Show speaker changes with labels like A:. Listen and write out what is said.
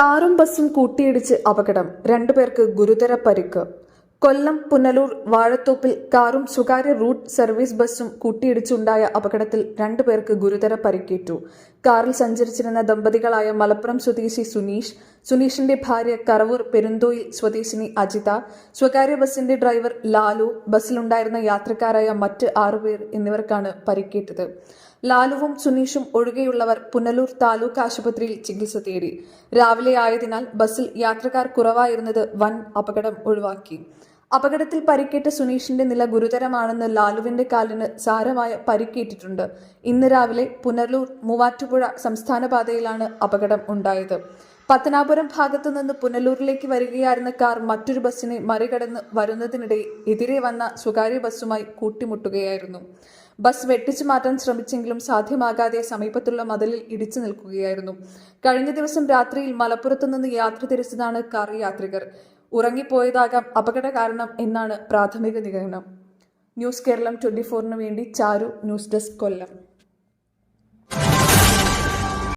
A: കാറും ബസ്സും കൂട്ടിയിടിച്ച് അപകടം. രണ്ടുപേർക്ക് ഗുരുതര പരിക്ക്. കൊല്ലം പുനലൂർ വാഴത്തോപ്പിൽ കാറും സ്വകാര്യ റൂട്ട് സർവീസ് ബസ്സും കൂട്ടിയിടിച്ചുണ്ടായ അപകടത്തിൽ രണ്ടുപേർക്ക് ഗുരുതര പരിക്കേറ്റു. കാറിൽ സഞ്ചരിച്ചിരുന്ന ദമ്പതികളായ മലപ്പുറം സ്വദേശി സുനീഷ് സുനീഷിന്റെ ഭാര്യ കറവൂർ പെരുന്തോയിൽ സ്വദേശിനി അജിത സ്വകാര്യ ബസിന്റെ ഡ്രൈവർ ലാലു ബസ്സിലുണ്ടായിരുന്ന യാത്രക്കാരായ മറ്റ് ആറുപേർ എന്നിവർക്കാണ് പരിക്കേറ്റത്. ലാലുവും സുനീഷും ഒഴികെയുള്ളവർ പുനലൂർ താലൂക്ക് ആശുപത്രിയിൽ ചികിത്സ തേടി. രാവിലെ ആയതിനാൽ ബസ്സിൽ യാത്രക്കാർ കുറവായിരുന്നത് വൻ അപകടം ഒഴിവാക്കി. അപകടത്തിൽ പരിക്കേറ്റ സുനീഷിന്റെ നില ഗുരുതരമാണെന്ന് ലാലുവിന്റെ കാലിന് സാരമായ പരിക്കേറ്റിട്ടുണ്ട്. ഇന്ന് രാവിലെ പുനലൂർ മൂവാറ്റുപുഴ സംസ്ഥാന പാതയിലാണ് അപകടം ഉണ്ടായത്. പത്തനാപുരം ഭാഗത്തു നിന്ന് പുനലൂരിലേക്ക് വരികയായിരുന്ന കാർ മറ്റൊരു ബസ്സിനെ മറികടന്ന് വരുന്നതിനിടെ എതിരെ വന്ന സ്വകാര്യ ബസ്സുമായി കൂട്ടിമുട്ടുകയായിരുന്നു. ബസ് വെട്ടിച്ചു മാറ്റാൻ ശ്രമിച്ചെങ്കിലും സാധ്യമാകാതെ സമീപത്തുള്ള മതിലിൽ ഇടിച്ചു നിൽക്കുകയായിരുന്നു. കഴിഞ്ഞ ദിവസം രാത്രിയിൽ മലപ്പുറത്തു നിന്ന് യാത്ര തിരിച്ചതാണ് കാർ യാത്രികർ. ഉറങ്ങിപ്പോയതാകാം അപകട കാരണം എന്നാണ് പ്രാഥമിക നിഗമനം. ന്യൂസ് കേരളം ട്വന്റി ഫോറിന് വേണ്ടി ചാരു ന്യൂസ് ഡെസ്ക് കൊല്ലം.